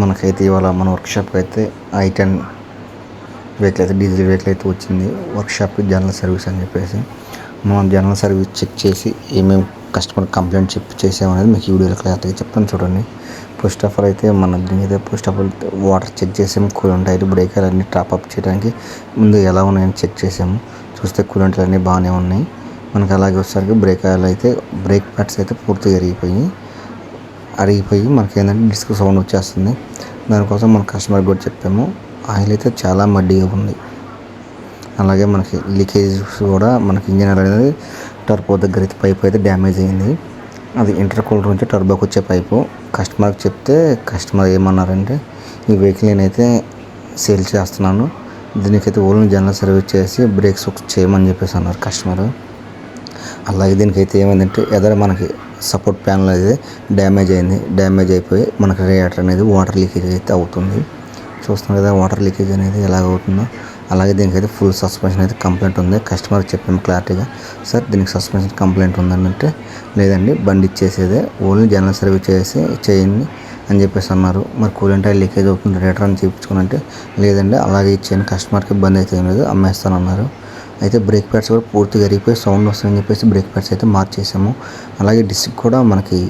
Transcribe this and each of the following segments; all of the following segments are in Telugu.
మనకైతే ఇవాళ మన వర్క్షాప్ అయితే ఐ టెన్ వెహికల్ అయితే డీజిల్ వెహికల్ అయితే వచ్చింది వర్క్షాప్కి జనరల్ సర్వీస్ అని చెప్పేసి మనం జనరల్ సర్వీస్ చెక్ చేసి ఏమేమి కస్టమర్ కంప్లైంట్ చెప్పి చేసామనేది మీకు ఈ వీడియోలో క్లారిటీగా చెప్తాను చూడండి. ఫస్ట్ ఆఫ్ ఆల్ అయితే మన దీని మీద first of all water check చేసాము కూలంట్ అయితే బ్రేకర్ అన్ని టాప్ అప్ చేయడానికి ముందు ఎలా ఉన్నాయని చెక్ చేసాము. చూస్తే కూలంట్లు అన్నీ బాగానే ఉన్నాయి. మనకు అలాగే వచ్చేసరికి బ్రేక్ ఆయిల్ అయితే బ్రేక్ ప్యాడ్స్ అయితే పూర్తిగా ఎరిగిపోయి అరిగిపోయి మనకి ఏంటంటే డిస్క్ సౌండ్ వచ్చేస్తుంది. దానికోసం మన కస్టమర్ కూడా చెప్పాము. ఆయిల్ అయితే చాలా మడ్డీగా ఉంది. అలాగే మనకి లీకేజ్ కూడా మనకి ఇంజన్ అనేది టర్బో దగ్గర అయితే పైప్ అయితే డ్యామేజ్ అయింది. అది ఇంటర్ కూలర్ నుంచి టర్బోకి వచ్చే పైపు. కస్టమర్కి చెప్తే కస్టమర్ ఏమన్నారంటే ఈ వెహికల్ నేనైతే సేల్ చేస్తున్నాను. దీనికైతే ఓన్లీ జనరల్ సర్వీస్ చేసి బ్రేక్స్ చేయమని చెప్పేసి అన్నారు కస్టమర్. అలాగే దీనికైతే ఏమైందంటే ఎదర మనకి సపోర్ట్ ప్యానల్ అనేది డ్యామేజ్ అయింది. డ్యామేజ్ అయిపోయి మనకి రియాక్టర్ అనేది వాటర్ లీకేజ్ అయితే అవుతుంది. చూస్తున్నాం కదా వాటర్ లీకేజ్ అనేది ఎలాగ అవుతుందో. అలాగే దీనికైతే ఫుల్ సస్పెన్షన్ అయితే కంప్లైంట్ ఉంది. కస్టమర్ చెప్పాము క్లారిటీగా సార్ దీనికి సస్పెన్షన్ కంప్లైంట్ ఉందని అంటే లేదండి బండి ఇచ్చేసేదే ఓన్లీ జనరల్ సర్వీస్ చేసి చేయండి అని చెప్పేసి అన్నారు. మరి కూలెంట్ ఆయిల్ లీకేజ్ అవుతుంది రిటర్న్ చేయించుకుని అంటే లేదండి అలాగే ఇచ్చేయండి కస్టమర్కి ఇబ్బంది అయితే ఏం లేదు అమ్మేస్తానన్నారు. అయితే బ్రేక్ ప్యాడ్స్ కూడా పూర్తిగా అరిగిపోయి సౌండ్ వస్తుందని చెప్పేసి బ్రేక్ ప్యాడ్స్ అయితే మార్చేసాము. అలాగే డిస్క్ కూడా మనకి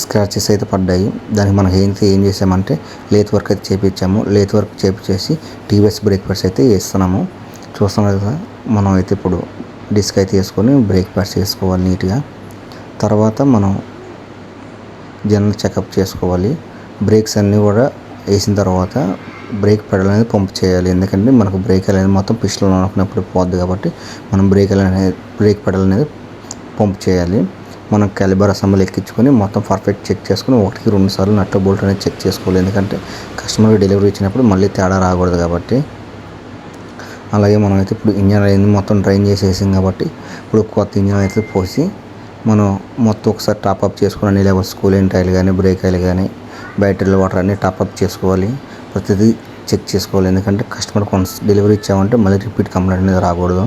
స్క్రాచెస్ అయితే పడ్డాయి. దానికి మనం ఏంటి ఏం చేసామంటే లేత్ వర్క్ అయితే చేపించాము. లేత్ వర్క్ చేపించేసి టీవీఎస్ బ్రేక్ ప్యాడ్స్ అయితే వేస్తున్నాము. చూస్తున్నాం కదా మనం అయితే ఇప్పుడు డిస్క్ అయితే వేసుకొని బ్రేక్ ప్యాడ్స్ వేసుకోవాలి నీట్గా. తర్వాత మనం జనరల్ చెకప్ చేసుకోవాలి. బ్రేక్స్ అన్నీ కూడా వేసిన తర్వాత బ్రేక్ పెడల్ అనేది పంప్ చేయాలి. ఎందుకంటే మనకు బ్రేక్ అనేది మొత్తం పిస్టల్ అనుకున్నప్పుడు పోద్ది కాబట్టి మనం బ్రేక్ అనేది బ్రేక్ పెడల్ అనేది పంప్ చేయాలి. మనం క్యాలిబర్ అసెంబ్లీ ఎక్కించుకొని మొత్తం పర్ఫెక్ట్ చెక్ చేసుకుని ఒకటికి రెండు సార్లు నట్ల బోల్ట్ అనేది చెక్ చేసుకోవాలి. ఎందుకంటే కస్టమర్కి డెలివరీ ఇచ్చినప్పుడు మళ్ళీ తేడా రాకూడదు కాబట్టి. అలాగే మనం అయితే ఇప్పుడు ఇంజన్ అనేది మొత్తం డ్రైన్ చేసేసాం కాబట్టి ఇప్పుడు కొత్త ఇంజన్ అయితే పోసి మనం మొత్తం ఒకసారి టాప్అప్ చేసుకుని అన్ని లెవెల్స్ కూలింగ్ టైల్ కానీ బ్రేక్ ఆయిల్ కానీ బ్యాటరీలో వాటర్ అన్నీ టాప్అప్ చేసుకోవాలి. ప్రతిదీ చెక్ చేసుకోవాలి. ఎందుకంటే కస్టమర్ కొన్స్ డెలివరీ ఇచ్చామంటే మళ్ళీ రిపీట్ కంప్లైంట్ అనేది రాకూడదు.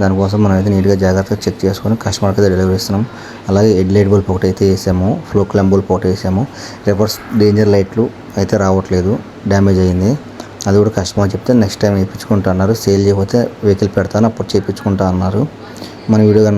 దానికోసం మనం అయితే నీట్గా జాగ్రత్తగా చెక్ చేసుకొని కస్టమర్కి అయితే డెలివరీ ఇస్తున్నాం. అలాగే హెడ్ లైట్ బల్బ్ ఒకటి అయితే వేసాము. ఫ్లో క్లమ్ బల్బ్ ఒకటి వేసాము. రివర్స్ డేంజర్ లైట్లు అయితే రావట్లేదు. డ్యామేజ్ అయింది. అది కూడా కస్టమర్ చెప్తే నెక్స్ట్ టైం వేయించుకుంటా అన్నారు. సేల్ చేయకపోతే వెహికల్ పెడతాను అప్పుడు చేయించుకుంటా అన్నారు. మన వీడియో కానీ